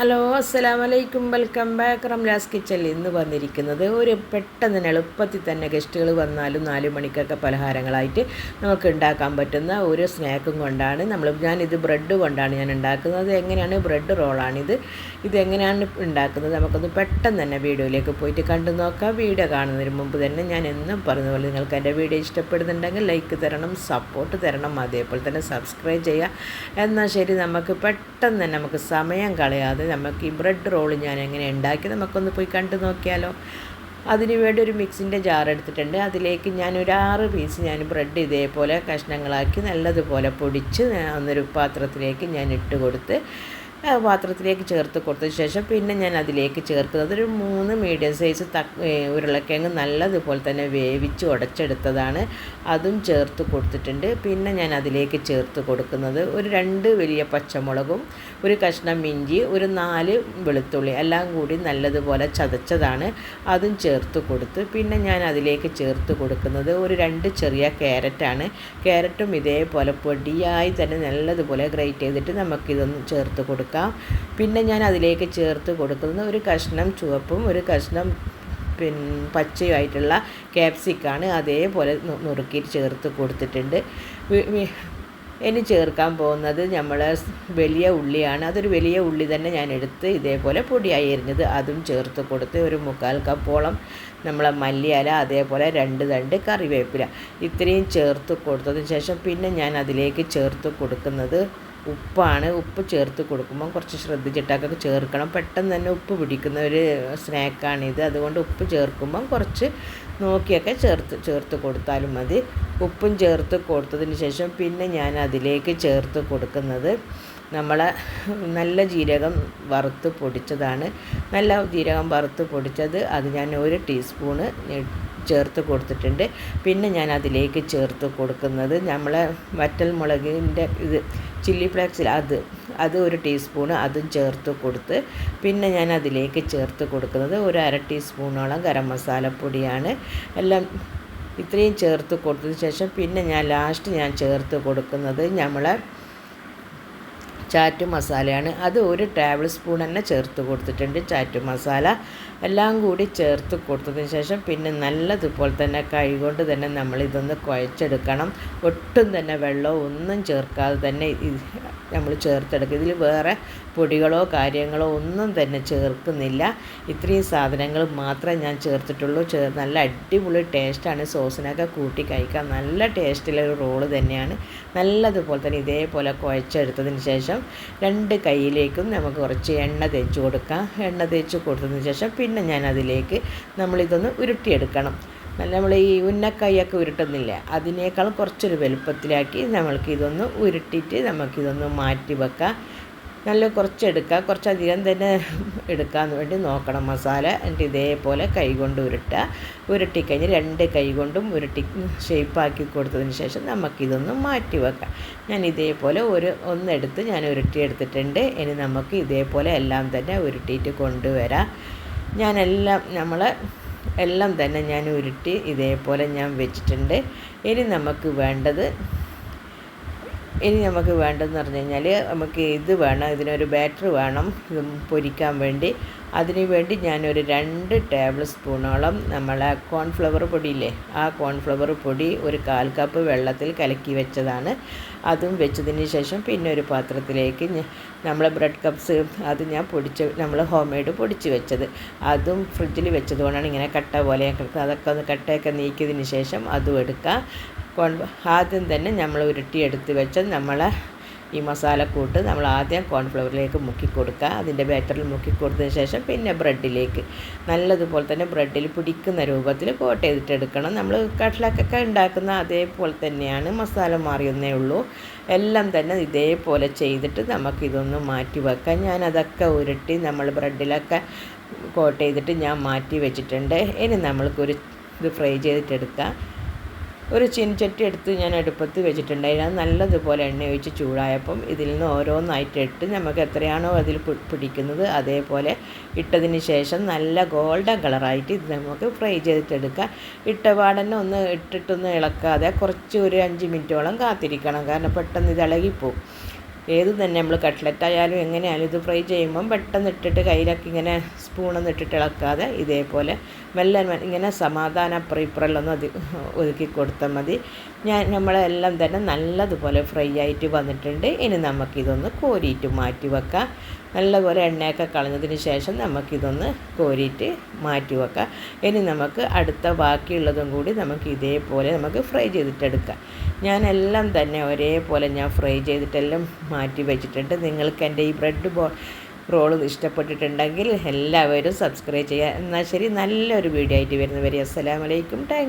Hello അസ്സലാം വലൈക്കും welcome back Ramla's കിച്ചണിൽ ഇന്ന് വന്നിരിക്കുന്നത് ഒരു പെട്ടെന്ന് എളുപ്പത്തിൽ തന്നെ ഗസ്റ്റുകൾ വന്നാലും നാല് മണിക്കൊക്കെ പലഹാരങ്ങളായിട്ട് നമുക്ക് ഉണ്ടാക്കാൻ പറ്റുന്ന ഒരു സ്നാക്കും കൊണ്ടാണ്. നമ്മൾ ഞാനിത് ബ്രെഡ് കൊണ്ടാണ് ഞാൻ ഉണ്ടാക്കുന്നത്. എങ്ങനെയാണ് ബ്രെഡ് റോളാണിത്? ഇതെങ്ങനെയാണ് ഉണ്ടാക്കുന്നത്? നമുക്കൊന്ന് പെട്ടെന്ന് തന്നെ വീഡിയോയിലേക്ക് പോയിട്ട് കണ്ടു നോക്കാം. വീഡിയോ കാണുന്നതിന് മുമ്പ് തന്നെ ഞാൻ എന്നും പറഞ്ഞ പോലെ നിങ്ങൾക്ക് എന്റെ വീഡിയോ ഇഷ്ടപ്പെടുന്നുണ്ടെങ്കിൽ ലൈക്ക് തരണം സപ്പോർട്ട് തരണം അതേപോലെ തന്നെ സബ്സ്ക്രൈബ് ചെയ്യുക. എന്നാൽ ശരി നമുക്ക് പെട്ടെന്ന് തന്നെ നമുക്ക് സമയം കളയാതെ നമുക്ക് ഈ ബ്രെഡ് റോൾ ഞാൻ എങ്ങനെ ഉണ്ടാക്കി നമുക്കൊന്ന് പോയി കണ്ടു നോക്കിയാലോ. അതിന് വേണ്ടി ഒരു മിക്സിന്റെ ജാർ എടുത്തിട്ടുണ്ട്. അതിലേക്ക് ഞാൻ ഒരു ആറ് പീസ് ഞാൻ ബ്രെഡ് ഇതേപോലെ കഷ്ണങ്ങളാക്കി നല്ലതുപോലെ പൊടിച്ച് ഒന്നൊരു പാത്രത്തിലേക്ക് ഞാൻ ഇട്ട് കൊടുത്ത് പാത്രത്തിലേക്ക് ചേർത്ത് കൊടുത്തതിന് ശേഷം പിന്നെ ഞാൻ അതിലേക്ക് ചേർക്കുന്നത് അതൊരു മൂന്ന് മീഡിയം സൈസ് ത ഉരുളക്കിഴങ്ങ് നല്ലതുപോലെ തന്നെ വേവിച്ച് ഉടച്ചെടുത്തതാണ്. അതും ചേർത്ത് കൊടുത്തിട്ടുണ്ട്. പിന്നെ ഞാൻ അതിലേക്ക് ചേർത്ത് കൊടുക്കുന്നത് ഒരു രണ്ട് വലിയ പച്ചമുളകും ഒരു കഷ്ണം മിഞ്ചി ഒരു നാല് വെളുത്തുള്ളി എല്ലാം കൂടി നല്ലതുപോലെ ചതച്ചതാണ്. അതും ചേർത്ത് കൊടുത്ത് പിന്നെ ഞാൻ അതിലേക്ക് ചേർത്ത് കൊടുക്കുന്നത് ഒരു രണ്ട് ചെറിയ ക്യാരറ്റാണ്. ക്യാരറ്റും ഇതേപോലെ പൊടിയായി തന്നെ നല്ലതുപോലെ ഗ്രേറ്റ് ചെയ്തിട്ട് നമുക്കിതൊന്ന് ചേർത്ത് കൊടുക്കാം. പിന്നെ ഞാൻ അതിലേക്ക് ചേർത്ത് കൊടുക്കുന്നത് ഒരു കഷ്ണം ചുവപ്പും ഒരു കഷ്ണം പിൻ പച്ചയുമായിട്ടുള്ള ക്യാപ്സിക്കാണ് അതേപോലെ നുറുക്കി ചേർത്ത് കൊടുത്തിട്ടുണ്ട്. ഇനി ചേർക്കാൻ പോകുന്നത് നമ്മൾ വലിയ ഉള്ളിയാണ്. അതൊരു വലിയ ഉള്ളി തന്നെ ഞാൻ എടുത്ത് ഇതേപോലെ പൊടിയായി എരിഞ്ഞത് അതും ചേർത്ത് കൊടുത്ത് ഒരു മുക്കാൽ കപ്പോളം നമ്മളെ മല്ലിയില അതേപോലെ രണ്ട് തണ്ട് കറിവേപ്പില. ഇത്രയും ചേർത്ത് കൊടുത്തതിന് ശേഷം പിന്നെ ഞാൻ അതിലേക്ക് ചേർത്ത് കൊടുക്കുന്നത് ഉപ്പാണ്. ഉപ്പ് ചേർത്ത് കൊടുക്കുമ്പോൾ കുറച്ച് ശ്രദ്ധിച്ചിട്ടൊക്കെ ചേർക്കണം. പെട്ടെന്ന് തന്നെ ഉപ്പ് പിടിക്കുന്ന ഒരു സ്നാക്കാണിത്. അതുകൊണ്ട് ഉപ്പ് ചേർക്കുമ്പം കുറച്ച് നോക്കിയൊക്കെ ചേർത്ത് ചേർത്ത് കൊടുത്താലും മതി. ഉപ്പും ചേർത്ത് കൊടുത്തതിന് ശേഷം പിന്നെ ഞാൻ അതിലേക്ക് ചേർത്ത് കൊടുക്കുന്നത് നമ്മളെ നല്ല ജീരകം വറുത്ത് പൊടിച്ചതാണ്. നല്ല ജീരകം വറുത്ത് പൊടിച്ചത് അത് ഞാൻ ഒരു ടീസ്പൂണ് ചേർത്ത് കൊടുത്തിട്ടുണ്ട്. പിന്നെ ഞാൻ അതിലേക്ക് ചേർത്ത് കൊടുക്കുന്നത് നമ്മളെ വറ്റൽ മുളകിന്റെ ഇത് ചില്ലി ഫ്ലേക്സിൽ അത് അത് ഒരു ടീസ്പൂൺ അതും ചേർത്ത് കൊടുത്ത് പിന്നെ ഞാൻ അതിലേക്ക് ചേർത്ത് കൊടുക്കുന്നത് ഒരു അര ടീസ്പൂണോളം ഗരം മസാലപ്പൊടിയാണ്. എല്ലാം ഇത്രയും ചേർത്ത് കൊടുത്തതിന് ശേഷം പിന്നെ ഞാൻ ലാസ്റ്റ് ഞാൻ ചേർത്ത് കൊടുക്കുന്നത് നമ്മളെ ചാറ്റ് മസാലയാണ്. അത് ഒരു ടേബിൾ സ്പൂൺ തന്നെ ചേർത്ത് കൊടുത്തിട്ടുണ്ട്. ചാറ്റ് മസാല എല്ലാം കൂടി ചേർത്ത് കൊടുത്തതിന് ശേഷം പിന്നെ നല്ലതുപോലെ തന്നെ കൈ കൊണ്ട് തന്നെ നമ്മൾ ഇതൊന്ന് കുഴച്ചെടുക്കണം. ഒട്ടും തന്നെ വെള്ളമോ ഒന്നും ചേർക്കാതെ തന്നെ നമ്മൾ ചേർത്തെടുക്കുക. ഇതിൽ വേറെ പൊടികളോ കാര്യങ്ങളോ ഒന്നും തന്നെ ചേർക്കുന്നില്ല. ഇത്രയും സാധനങ്ങൾ മാത്രമേ ഞാൻ ചേർത്തിട്ടുള്ളൂ. ചേർ നല്ല അടിപൊളി ടേസ്റ്റാണ് സോസിനൊക്കെ കൂട്ടി കഴിക്കാൻ നല്ല ടേസ്റ്റിലൊരു റോൾ തന്നെയാണ്. നല്ലതുപോലെ തന്നെ ഇതേപോലെ കുഴച്ചെടുത്തതിന് ശേഷം രണ്ട് കൈയിലേക്കും നമുക്ക് കുറച്ച് എണ്ണ തേച്ച് കൊടുക്കാം. എണ്ണ തേച്ച് കൊടുത്തതിന് ശേഷം പിന്നെ ഞാൻ അതിലേക്ക് നമ്മളിതൊന്ന് ഉരുട്ടിയെടുക്കണം. നമ്മൾ ഈ ഉന്നക്കൈയൊക്കെ ഉരുട്ടുന്നില്ല? അതിനേക്കാൾ കുറച്ചൊരു വലുപ്പത്തിലാക്കി നമ്മൾക്ക് ഇതൊന്ന് ഉരുട്ടിയിട്ട് നമുക്കിതൊന്ന് മാറ്റി വെക്കാം നല്ല കുറച്ച് എടുക്കുക കുറച്ചധികം തന്നെ എടുക്കാൻ വേണ്ടി നോക്കണം മസാല. എന്നിട്ട് ഇതേപോലെ കൈകൊണ്ട് ഉരുട്ടുക. ഉരുട്ടിക്കഴിഞ്ഞ് രണ്ട് കൈകൊണ്ടും ഉരുട്ടി ഷേപ്പാക്കി കൊടുത്തതിന് ശേഷം നമുക്കിതൊന്ന് മാറ്റി വെക്കാം. ഞാൻ ഇതേപോലെ ഒരു ഒന്നെടുത്ത് ഞാൻ ഉരുട്ടിയെടുത്തിട്ടുണ്ട് ഇനി നമുക്ക് ഇതേപോലെ എല്ലാം തന്നെ ഉരുട്ടിയിട്ട് കൊണ്ടുവരാം. ഞാനെല്ലാം നമ്മൾ എല്ലാം തന്നെ ഞാൻ ഉരുട്ടി ഇതേപോലെ ഞാൻ വെച്ചിട്ടുണ്ട്. ഇനി നമുക്ക് വേണ്ടത് ഇനി നമുക്ക് വേണ്ടതെന്ന് പറഞ്ഞു കഴിഞ്ഞാൽ നമുക്ക് ഇത് വേണം ഇതിനൊരു ബാറ്ററി വേണം പൊരിക്കാൻ വേണ്ടി. അതിനു വേണ്ടി ഞാനൊരു രണ്ട് ടേബിൾ സ്പൂണോളം നമ്മളെ കോൺഫ്ലവർ പൊടിയില്ലേ ആ കോൺഫ്ലവർ പൊടി ഒരു കാൽ കപ്പ് വെള്ളത്തിൽ കലക്കി വെച്ചതാണ്. അതും വെച്ചതിന് ശേഷം പിന്നെ ഒരു പാത്രത്തിലേക്ക് നമ്മളെ ബ്രെഡ് കപ്സ് അത് ഞാൻ പൊടിച്ച് നമ്മൾ ഹോം മെയ്ഡ് പൊടിച്ച് വെച്ചത്. അതും ഫ്രിഡ്ജിൽ വെച്ചതുകൊണ്ടാണ് ഇങ്ങനെ കട്ട പോലെ അതൊക്കെ ഒന്ന് കട്ടയൊക്കെ നീക്കിയതിന് ശേഷം അതും എടുക്കാം. ആദ്യം തന്നെ നമ്മൾ ഉരുട്ടിയെടുത്ത് വെച്ച നമ്മൾ ഈ മസാല മസാലക്കൂട്ട് നമ്മൾ ആദ്യം കോൺഫ്ലവറിലേക്ക് മുക്കി കൊടുക്കുക. അതിന്റെ ബാറ്ററിൽ മുക്കി കൊടുത്തതിന് ശേഷം പിന്നെ ബ്രെഡിലേക്ക്. നല്ലതുപോലെ തന്നെ ബ്രെഡിൽ പിടിക്കുന്ന രൂപത്തിൽ കോട്ട് ചെയ്തിട്ടെടുക്കണം നമ്മൾ കട്ട്ലക്കൊക്കെ ഉണ്ടാക്കുന്ന അതേപോലെ തന്നെയാണ് മസാല മാറിയെന്നേ ഉള്ളൂ. എല്ലാം തന്നെ ഇതേപോലെ ചെയ്തിട്ട് നമുക്കിതൊന്ന് മാറ്റി വെക്കാം. ഞാനതൊക്കെ ഉരുട്ടി നമ്മൾ ബ്രെഡിലൊക്കെ കോട്ട് ചെയ്തിട്ട് ഞാൻ മാറ്റി വെച്ചിട്ടുണ്ട്. ഇനി നമ്മൾക്കൊരു ഇത് ഫ്രൈ ചെയ്തിട്ടെടുക്കാം ഒരു ചീനച്ചട്ടി എടുത്ത് ഞാൻ അടുപ്പത്ത് വെച്ചിട്ടുണ്ടായിരുന്നു. അത് നല്ലതുപോലെ എണ്ണ ഒഴിച്ച് ചൂടായപ്പം ഇതിൽ നിന്ന് ഓരോന്നായിട്ട് ഇട്ട് നമുക്ക് എത്രയാണോ അതിൽ പിടിക്കുന്നത് അതേപോലെ ഇട്ടതിന് ശേഷം നല്ല ഗോൾഡൻ കളറായിട്ട് ഇത് നമുക്ക് ഫ്രൈ ചെയ്തിട്ടെടുക്കാം. ഇട്ടപാടന്നെ ഒന്ന് ഇട്ടിട്ടൊന്ന് ഇളക്കാതെ കുറച്ച് ഒരു അഞ്ച് മിനിറ്റോളം കാത്തിരിക്കണം. കാരണം പെട്ടെന്ന് ഇത് ഇളകിപ്പോവും. ഏത് തന്നെ നമ്മൾ കട്ട്ലറ്റ് ആയാലും എങ്ങനെയായാലും ഇത് ഫ്രൈ ചെയ്യുമ്പം പെട്ടെന്ന് ഇട്ടിട്ട് കയ്യിലൊക്കെ ഇങ്ങനെ സ്പൂണൊന്നും ഇട്ടിട്ട് ഇളക്കാതെ ഇതേപോലെ മെല്ലെ ഇങ്ങനെ സമാധാന അപ്പുറം അത് ഒതുക്കി കൊടുത്താൽ മതി. ഞാൻ നമ്മളെല്ലാം തന്നെ നല്ലതുപോലെ ഫ്രൈ ആയിട്ട് വന്നിട്ടുണ്ട്. ഇനി നമുക്കിതൊന്ന് കോരിയിട്ട് മാറ്റി വെക്കാം. നല്ലപോലെ എണ്ണയൊക്കെ കളഞ്ഞതിന് ശേഷം നമുക്കിതൊന്ന് കോരിയിട്ട് മാറ്റി വെക്കാം. ഇനി നമുക്ക് അടുത്ത ബാക്കിയുള്ളതും കൂടി നമുക്ക് ഇതേപോലെ നമുക്ക് ഫ്രൈ ചെയ്തിട്ടെടുക്കാം. ഞാനെല്ലാം തന്നെ ഒരേപോലെ ഞാൻ ഫ്രൈ ചെയ്തിട്ടെല്ലാം മാറ്റി വെച്ചിട്ടുണ്ട്. നിങ്ങൾക്ക് എന്റെ ഈ ബ്രെഡ് ബോ റോൾ ഇഷ്ടപ്പെട്ടിട്ടുണ്ടെങ്കിൽ എല്ലാവരും സബ്സ്ക്രൈബ് ചെയ്യുക. എന്നാൽ ശരി നല്ലൊരു വീഡിയോ ആയിട്ട് വരുന്നവരെ അസ്സലാമലൈക്കും താങ്ക്